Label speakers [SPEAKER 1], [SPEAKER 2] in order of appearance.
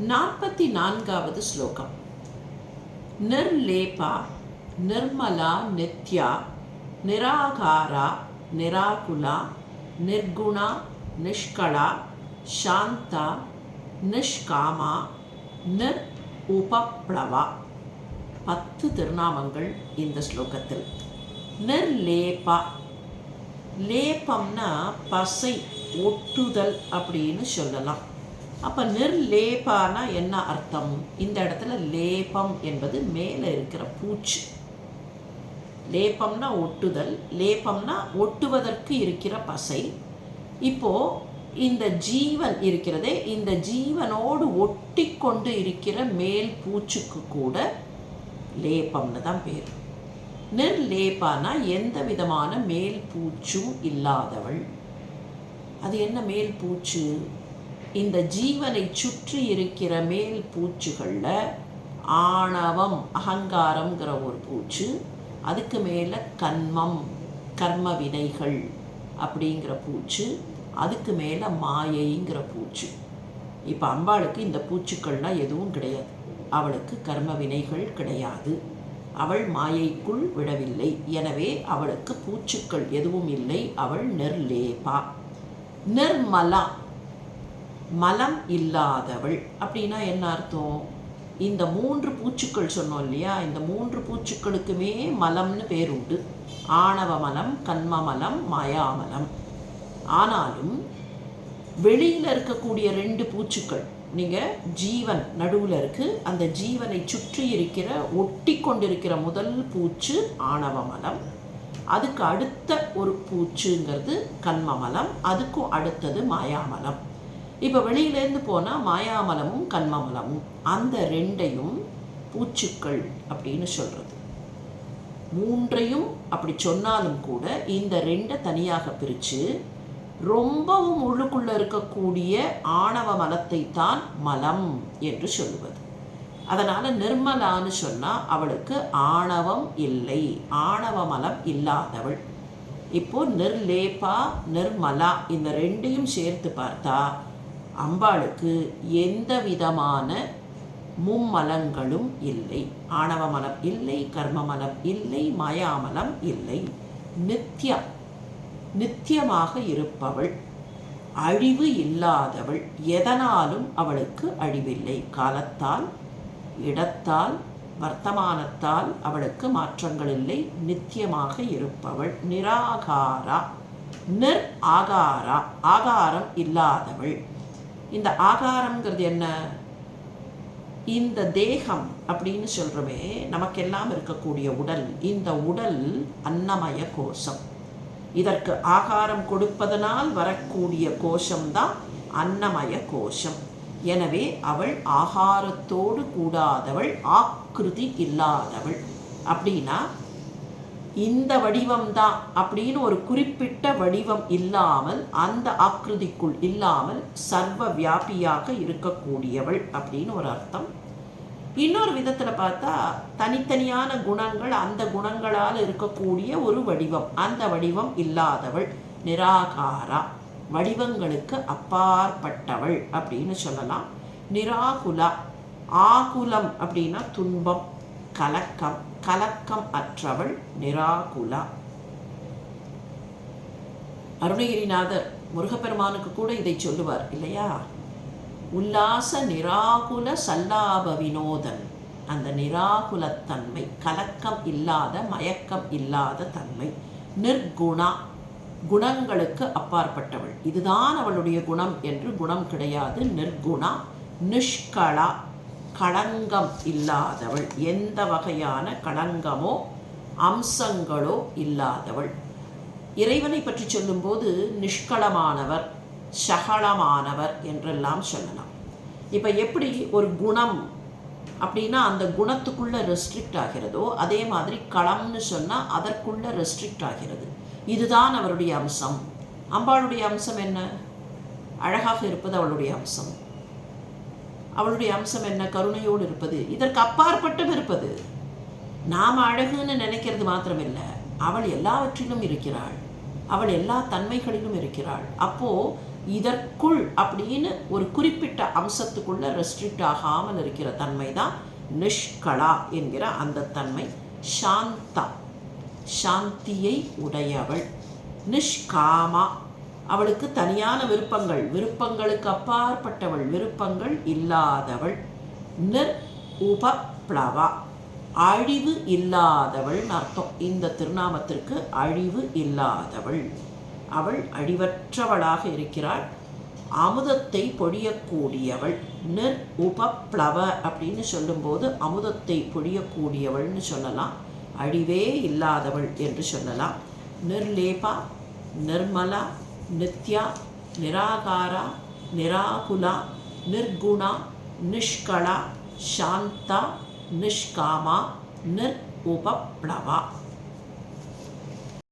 [SPEAKER 1] நாற்பத்தி நான்காவது ஸ்லோகம் நிர்லேபா நிர்மலா நித்யா நிராகாரா நிராகுலா நிர்குணா நிஷ்களா சாந்தா நிஷ்காமா நிர் உபப்ளவா. பத்து திருநாமங்கள் இந்த ஸ்லோகத்தில். நிர்லேபா லேபம்னா பசை ஒட்டுதல் அப்படின்னு சொல்லலாம். அப்போ நிர்லேபானா என்ன அர்த்தம்? இந்த இடத்துல லேபம் என்பது மேலே இருக்கிற பூச்சு. லேபம்னா ஒட்டுதல் லேபம்னா ஒட்டுவதற்கு இருக்கிற பசை. இப்போது இந்த ஜீவன் இருக்கிறதே இந்த ஜீவனோடு ஒட்டி கொண்டு இருக்கிற மேல் பூச்சுக்கு கூட லேபம்னு தான் பேர். நிர்லேபானா எந்த விதமான மேல் பூச்சும் இல்லாதவள். அது என்ன மேல் பூச்சு? இந்த ஜீவனை சுற்றி இருக்கிற மேல் பூச்சுகளில் ஆணவம் அகங்காரம்ங்கிற ஒரு பூச்சு அதுக்கு மேலே கண்மம் கர்ம வினைகள் அப்படிங்கிற பூச்சு அதுக்கு மேலே மாயைங்கிற பூச்சு. இப்போ அம்பாளுக்கு இந்த பூச்சுக்கள்லாம் எதுவும் கிடையாது. அவளுக்கு கர்ம வினைகள் கிடையாது. அவள் மாயைக்குள் விடவில்லை எனவே அவளுக்கு பூச்சுக்கள் எதுவும் இல்லை. அவள் நெர்லேபா. நிர்மலா. மலம் இல்லாதவள் அப்படின்னா என்ன அர்த்தம்? இந்த மூன்று பூச்சுக்கள் சொன்னோம் இல்லையா? இந்த மூன்று பூச்சுக்களுக்குமே மலம்னு பேர் உண்டு. ஆணவ மலம் கண்ம மலம் மாயாமலம் ஆனாலும் வெளியில் இருக்கக்கூடிய ரெண்டு பூச்சுக்கள் நீங்கள் ஜீவன் நடுவில் இருக்குது அந்த ஜீவனை சுற்றி இருக்கிற ஒட்டி கொண்டிருக்கிற முதல் பூச்சு ஆணவ மலம். அதுக்கு அடுத்த ஒரு பூச்சுங்கிறது கண்மமலம் அதுக்கும் அடுத்தது மாயாமலம் இப்போ வெளியிலேருந்து போனால் மாயாமலமும் கண்மமலமும் அந்த ரெண்டையும் பூச்சுக்கள் அப்படின்னு சொல்கிறது மூன்றையும் அப்படி சொன்னாலும் கூட இந்த ரெண்டை தனியாக பிரித்து ரொம்பவும் உள்ளுக்குள்ளே இருக்கக்கூடிய ஆணவ மலத்தை தான் மலம் என்று சொல்லுவது. அதனால் நிர்மலான்னு சொன்னால் அவளுக்கு ஆணவம் இல்லை. ஆணவ மலம் இல்லாதவள். இப்போது நிர்லேபா நிர்மலா இந்த ரெண்டையும் சேர்த்து பார்த்தா அம்பாளுக்கு எந்த விதமான மும்மலங்களும் இல்லை. ஆணவ மலம் இல்லை கர்ம மலம் இல்லை மாயாமலம் இல்லை. நித்யா நித்தியமாக இருப்பவள். அழிவு இல்லாதவள். எதனாலும் அவளுக்கு அழிவில்லை. காலத்தால் இடத்தால் வர்த்தமானத்தால் அவளுக்கு மாற்றங்கள் இல்லை. நித்தியமாக இருப்பவள். நிராகாரா நிர் ஆகாரா ஆகாரம் இல்லாதவள். இந்த ஆகாரம்ங்கிறது என்ன? இந்த தேகம் அப்படின்னு சொல்கிறோமே நமக்கெல்லாம் இருக்கக்கூடிய உடல். இந்த உடல் அன்னமய கோஷம். இதற்கு ஆகாரம் கொடுப்பதனால் வரக்கூடிய கோஷம்தான் அன்னமய கோஷம். எனவே அவள் ஆகாரத்தோடு கூடாதவள் ஆக்கிருதி இல்லாதவள். அப்படின்னா இந்த வடிவம்தான் அப்படின்னு ஒரு குறிப்பிட்ட வடிவம் இல்லாமல் அந்த ஆக்கிருதிக்குள் இல்லாமல் சர்வ வியாபியாக இருக்கக்கூடியவள் அப்படின்னு ஒரு அர்த்தம். இன்னொரு விதத்தில் பார்த்தா தனித்தனியான குணங்கள் அந்த குணங்களால் இருக்கக்கூடிய ஒரு வடிவம். அந்த வடிவம் இல்லாதவள் நிராகாரா வடிவங்களுக்கு அப்பாற்பட்டவள் அப்படின்னு சொல்லலாம். நிராகுலா ஆகுலம் அப்படின்னா துன்பம். கலக்கம் கலக்கம் அற்றவள் நிராகுலா. அருணகிரிநாதர் முருகப்பெருமானுக்கு கூட இதை சொல்லுவார் இல்லையா? உல்லாச நிராகுல சல்லாப வினோதன். அந்த நிராகுலத்தன்மை கலக்கம் இல்லாத மயக்கம் இல்லாத தன்மை. நிர்குணா குணங்களுக்கு அப்பாற்பட்டவள். இதுதான் அவளுடைய குணம் என்று குணம் கிடையாது. நிர்குணா நிஷ்கலா. களங்கம் இல்லாதவள். எந்த வகையான களங்கமோ அம்சங்களோ இல்லாதவள். இறைவனை பற்றி சொல்லும்போது நிஷ்களமானவர் சகலமானவர் என்றெல்லாம் சொல்லலாம். இப்போ எப்படி ஒரு குணம் அப்படின்னா அந்த குணத்துக்குள்ளே ரெஸ்ட்ரிக்ட் ஆகிறதோ அதே மாதிரி களம்னு சொன்னால் அதற்குள்ளே ரெஸ்ட்ரிக்ட் ஆகிறது. இதுதான் அவருடைய அம்சம். அம்பாளுடைய அம்சம் என்ன? அழகாக இருப்பது அவளுடைய அம்சம். அவளுடைய அம்சம் என்ன? கருணையோடு இருப்பது. இதற்கு அப்பாற்பட்டும் இருப்பது. நாம் அழகுன்னு நினைக்கிறது மாத்திரமில்லை. அவள் எல்லாவற்றிலும் இருக்கிறாள். அவள் எல்லா தன்மைகளிலும் இருக்கிறாள். அப்போ இதற்குள் அப்படின்னு ஒரு குறிப்பிட்ட அம்சத்துக்குள்ள ரெஸ்ட்ரிக்ட் ஆகாமல் இருக்கிற தன்மை தான் நிஷ்கலா என்கிற அந்த தன்மை. சாந்தா சாந்தியை உடையவள். நிஷ்காமா. அவளுக்கு தனியான விருப்பங்கள். விருப்பங்களுக்கு அப்பாற்பட்டவள். விருப்பங்கள் இல்லாதவள். நிர் உபப்ளவா. அழிவு இல்லாதவள்னு அர்த்தம். இந்த திருநாமத்திற்கு அழிவு இல்லாதவள். அவள் அழிவற்றவளாக இருக்கிறாள். அமுதத்தை பொழியக்கூடியவள். நிர் உபப்ளவ அப்படின்னு சொல்லும்போது அமுதத்தை பொழியக்கூடியவள்னு சொல்லலாம். அழிவே இல்லாதவள் என்று சொல்லலாம். நிர்லேபா நிர்மலா நித்யா நிராகாரா நிராகுலா நிர்குணா நிஷ்கலா சாந்தா நிஷ்காமா நிர் உபப்ளவா